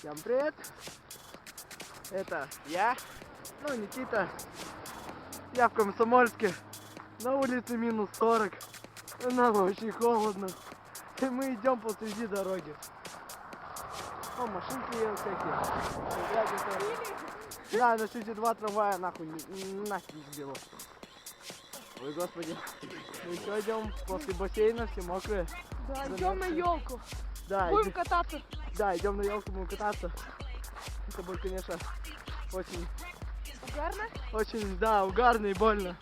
Всем привет! Это я, ну Никита. Я в Комсомольске. На улице минус 40. Нам очень холодно. И мы идем посреди дороги. О, машинки есть всякие. Да, на свете два трамвая нахуй нафиг сбило. Ой, господи. Мы еще идем после бассейна, все мокрые. Да, идем на елку. Да, Будем иди- кататься. Да, идем на елку, будем кататься. Это будет, конечно, очень Угарно? Очень, да, угарно и больно.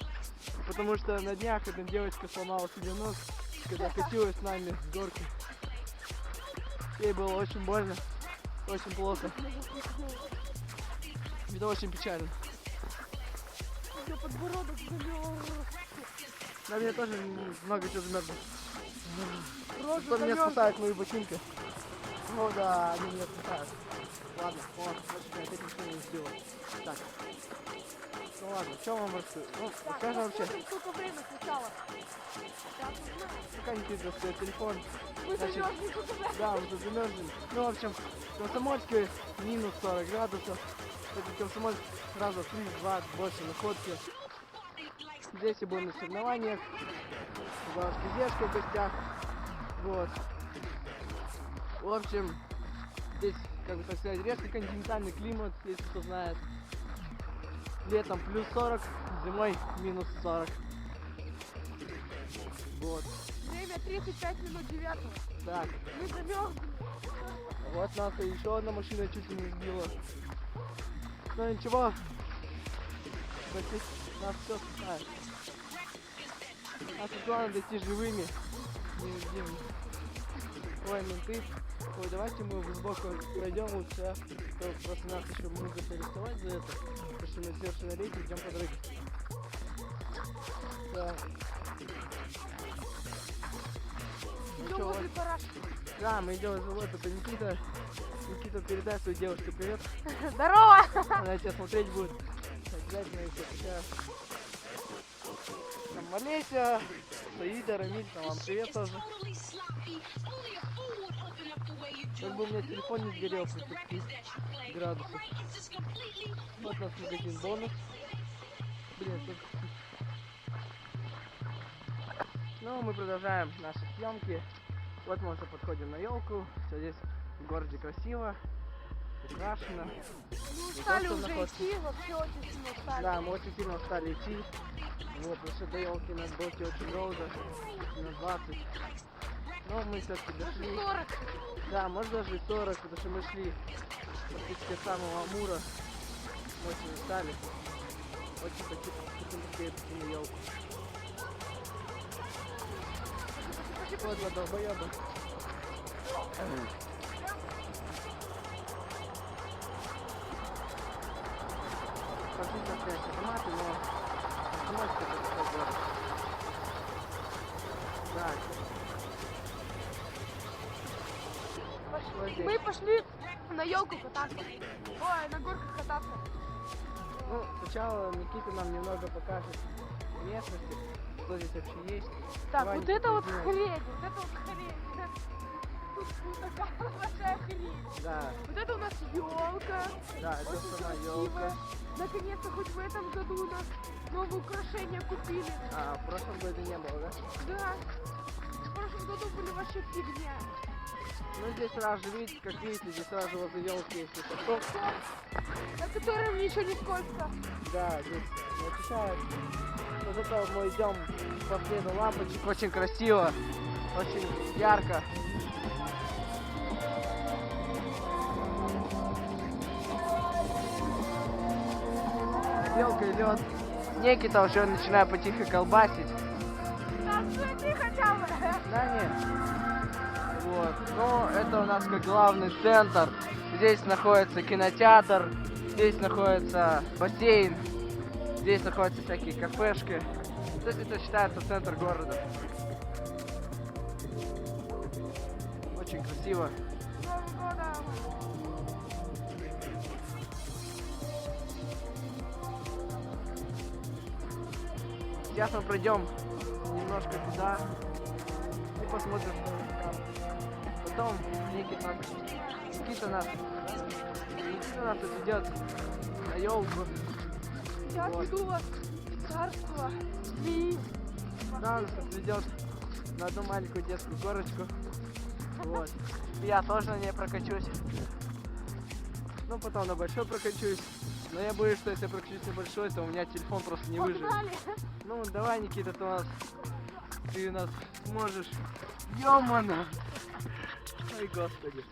Потому что на днях одна девочка сломала себе нос, когда катилась с нами с горки. Ей было очень больно, очень плохо. Это очень печально. Меня подбородок замерз. На мне тоже много чего замерзло. Что меня спасает мои ботинки? Ну да, они меня спасают. Ладно, вот, значит, я опять ничего не сделал. Так. Ну ладно, что вам рассказать? Ну, Так, расскажем вообще. сколько время сначала. Пока не пиздец, свой телефон. Мы Значит, замерзли тут. Да, уже замерзли. Ну, в общем, в Комсомольске минус 40 градусов. Это Комсомольск в 3-2 больше находки. Здесь я был на соревнованиях. У бабушки Зешка в гостях. Вот. В общем, здесь, как бы так сказать, резко континентальный климат, если кто знает. Летом плюс 40, зимой минус 40. Вот. Время 35 минут 9. Так, Мы замерзли. Вот нас и еще одна машина чуть не сбила. Но ничего. Почти Нас все спасает. Нас главное дойти живыми. Ой, менты. Ой, давайте мы сбоку пройдем лучше, а? То просто нас еще могут арестовать за это. Потому что мы совершеннолетние идем по дороге. Да. Ну Идем возле вот. параши. Да, мы идем за вот это Никита. Никита, передай своей девушке привет. Здорово! Она тебя смотреть будет. Обязательно если такая. Там Олеся, Саида, Рамиль, там вам привет тоже. Как бы у меня телефон не сгорел при 30 градусах. Вот у нас магазин бонус. Блин, тут... Ну, мы продолжаем наши съемки. Вот мы уже подходим на елку. Все здесь в городе красиво, украшено. Мы Не устали уже находится. идти, вообще очень сильно устали. Да, мы очень сильно устали идти. Вот, что до елки нас было очень долго, на 20. Но мы все-таки дошли. 40. Да, может даже и 40, потому что мы шли практически до самого Амура. Очень устали. Очень хотим быстрее на елку. Вот долбоеба. Сейчас автоматы, но автоматика город. Так, Пошли. Мы пошли на елку кататься. Ой, на горках кататься. Ну, сначала Никита нам немного покажет местности, что здесь вообще есть. Так, Ваня, вот это вот хрень, вот это вот хрень. Тут такая большая хрень. Да, Вот это у нас елка. да, это Очень сама красивая. елка. Наконец-то хоть в этом году у нас новые украшения купили. А, в прошлом году не было, да? Да. В прошлом году были вообще фигня. Ну, здесь сразу же, видите, как видите, здесь сразу возле елки есть парковка. На котором ничего не скользко. Да, здесь не очищают. Вот это мы идем по следу лампочек. Очень красиво, очень ярко. Елка идет. Некий-то уже начинаю потихо колбасить. Да, хотя бы. Да нет. Вот. Ну, это у нас как главный центр. Здесь находится кинотеатр, здесь находится бассейн, здесь находятся всякие кафешки. То есть это считается центр города. Очень красиво. С Новым Сейчас мы пройдем немножко туда и посмотрим, что там. Потом Никита, Никита нас, Никита нас отведет на елку. Я Вот. веду вас в царство змеи. Да, он нас отведет на одну маленькую детскую горочку. Вот. Я тоже на ней прокачусь. Ну, потом на большой прокачусь. Но я боюсь, что если я на большой, то у меня телефон просто не выживет. Ну, давай, Никита, ты у нас... Ты у нас сможешь. Ёмана! Ой, господи.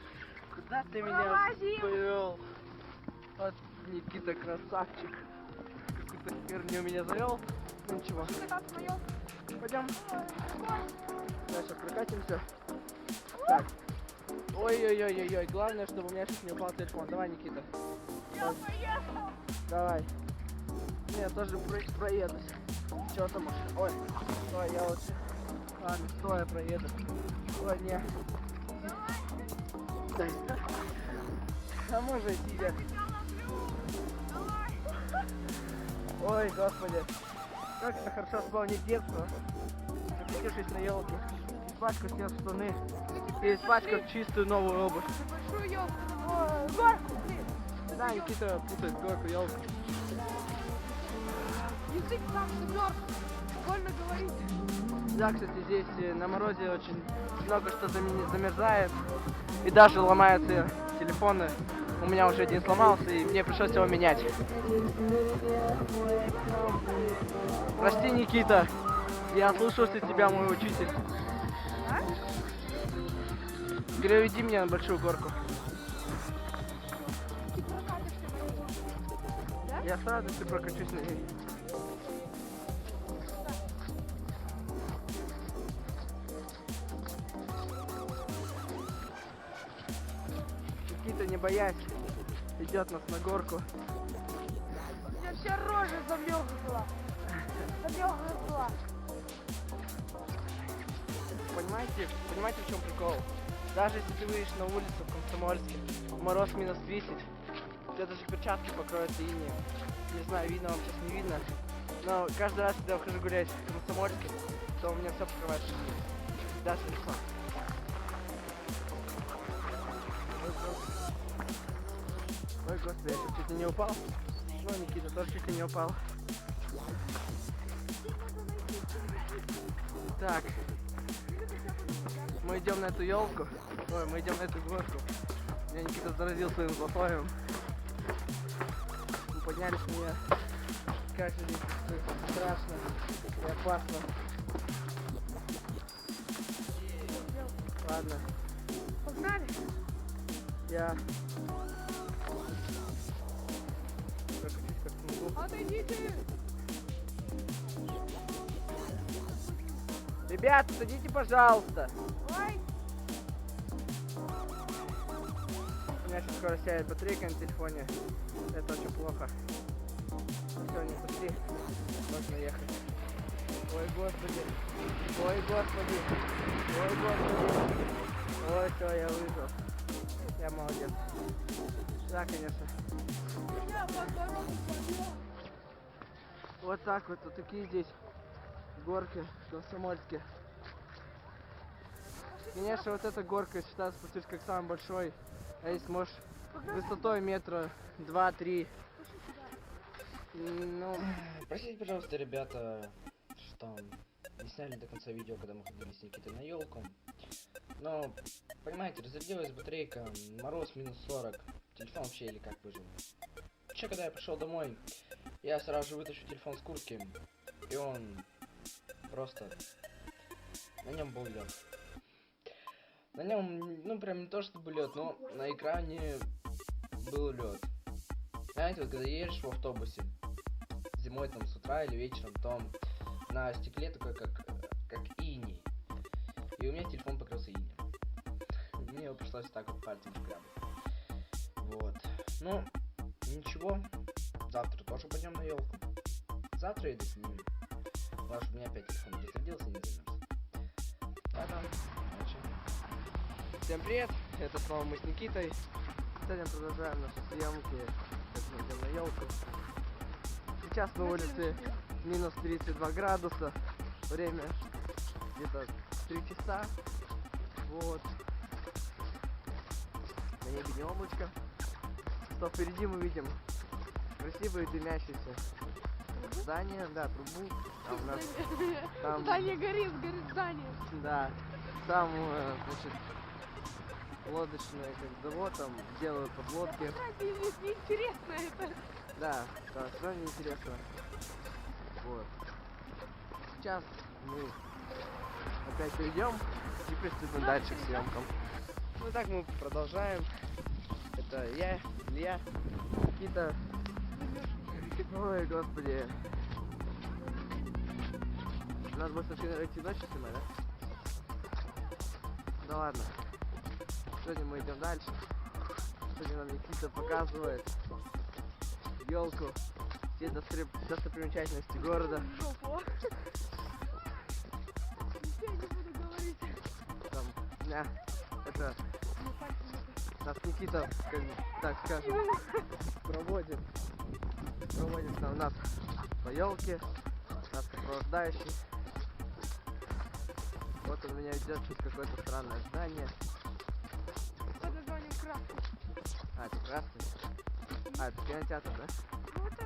Куда ты меня повел? Вот Никита красавчик. Какую-то херню меня завел. Ну ничего, пойдем. Сейчас прокатимся. Так. Ой-ой-ой-ой-ой. Главное, чтобы у меня сейчас не упал телефон. Давай, Никита. Я поехал. Давай. Я тоже про- проедусь. Чё там уж? Ой, ой, я лучше. Ладно, стоя проеду. Ой, не. А может сидя. Ой, господи. Как это хорошо вспомнить детство. Покатившись на елке. Испачкав снес штаны. И испачкав чистую новую обувь. Большую елку. Горку, блин. Да, Никита путает горку, елку. Язык сам замерз. Больно говорить. Да, кстати, здесь э, на морозе очень много что заме- замерзает. И даже ломаются телефоны. У меня уже один сломался, и мне пришлось его менять. Прости, Никита. Я слушался тебя, мой учитель. А? Говорю, меня на большую горку. Я с радостью прокачусь на ней. Никита, не боясь, идет нас на горку. Меня вся рожа замерзла. Замерзла. Понимаете, понимаете, в чем прикол? Даже если ты выйдешь на улицу в Комсомольске, мороз минус 30, тебя даже перчатки покроются инеем. Не знаю, видно вам сейчас не видно. Но каждый раз, когда я выхожу гулять в Комсомольске, то у меня все покрывается инеем. Даже лицо. Ой, господи. Я чуть ли не упал. Ну, Никита тоже чуть не упал. Так, мы идем на эту елку. Ой, мы идем на эту горку. Меня Никита заразил своим злословием. Мы поднялись же здесь страшно и опасно. Ладно, Погнали. я... Отойдите. Ребята, садите, пожалуйста. Ой. Меня сейчас скоро сядет батарейка на телефоне. Это очень плохо. Все, не пошли. Можно ехать. Ой, господи. Ой, господи. Ой, господи. Ой, все, я выжил. Я молодец. Да, конечно. Вот так вот, вот такие здесь горки в Комсомольске. Конечно, вот эта горка считается по сути как самый большой. А если можешь высотой метра два-три. М, Ну, Простите, пожалуйста, ребята, что не сняли до конца видео, когда мы ходили с Никитой на елку. Но, понимаете, разрядилась батарейка, мороз минус 40, телефон вообще или как выжил. Вообще, когда я пришел домой, я сразу же вытащу телефон с куртки, и он просто... На нем был лед. На нем, ну прям не то чтобы лед, но на экране был лед. Знаете, вот когда едешь в автобусе, зимой там с утра или вечером, то на стекле такой как, как иней. И у меня телефон покрылся инеем. Мне его пришлось так вот пальцем шкрябать. Вот. Ну, ничего. Завтра тоже пойдем на елку. Завтра я доснимем. Потому что у меня опять телефон разрядился и всем привет! Это снова мы с Никитой. Сегодня продолжаем наши съемки. Как мы идем на елку. Сейчас на улице минус 32 градуса. Время где-то 3 часа. Вот. на небе не облачко. Что впереди мы видим красивые дымящиеся здания, да, трубу. Там у нас, там, Здание горит, горит здание. да, там, э, значит, лодочный как завод, там делают подлодки. Кстати, не- неинтересно это. Да, да, все неинтересно. Вот. Сейчас мы опять перейдем и приступим дальше к съемкам. Ну так мы продолжаем. Это я, Илья, Никита. Ой, господи. Надо будет сначала идти ночью снимать, да? Ну ладно. Сегодня мы идем дальше. Сегодня нам Никита показывает елку, все достопри- достопримечательности города. Там, да, это нас Никита, как так скажем, проводит, проводит там нас по елке, нас сопровождающий. Вот он меня ведет через какое-то странное здание. А, это красный. А, это кинотеатр, да? Ну, это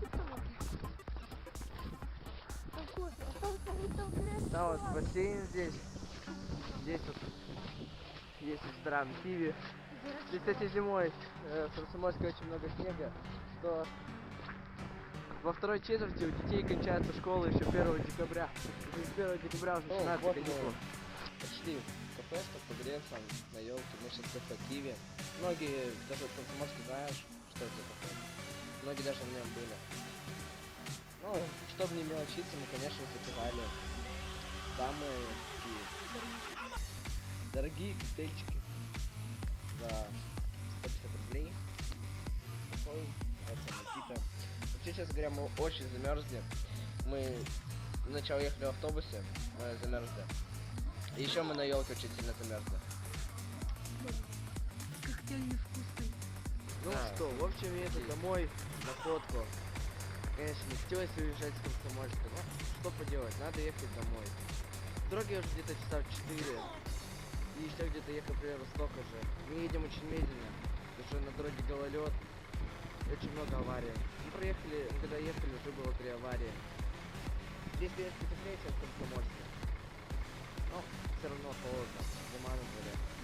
типа. А. Там вот бассейн здесь. Здесь вот есть ресторан Киви. Здесь, кстати, зимой э, в Комсомольске очень много снега, что во второй четверти у детей кончается школа еще 1 декабря. То есть 1 декабря уже О, начинается вот каникулы. мы Пошли в кафе, чтобы погреться на елке. Мы сейчас в кафе Киви. Многие даже в Комсомольске знаешь, что это такое. Многие даже в нем были. Ну, чтобы не мелочиться, мы, конечно, заказали самые такие дорогие коктейльчики за 150 рублей. Такой, это Никита. Вообще, честно говоря, мы очень замерзли. Мы сначала ехали в автобусе, мы замерзли. И еще мы на елке очень сильно замерзли. Коктейль невкусный. Ну Да. что, в общем, еду домой на фотку. Конечно, не хотелось уезжать с Комсомольска, но что поделать, надо ехать домой. В дороге уже где-то часа в 4. И еще где-то ехал примерно столько же. Мы едем очень медленно, потому что на дороге гололед. и Очень много аварий. Мы проехали, мы когда ехали, уже было три аварии. Здесь, конечно, теплее, чем в Комсомольске. Все равно холодно, зима.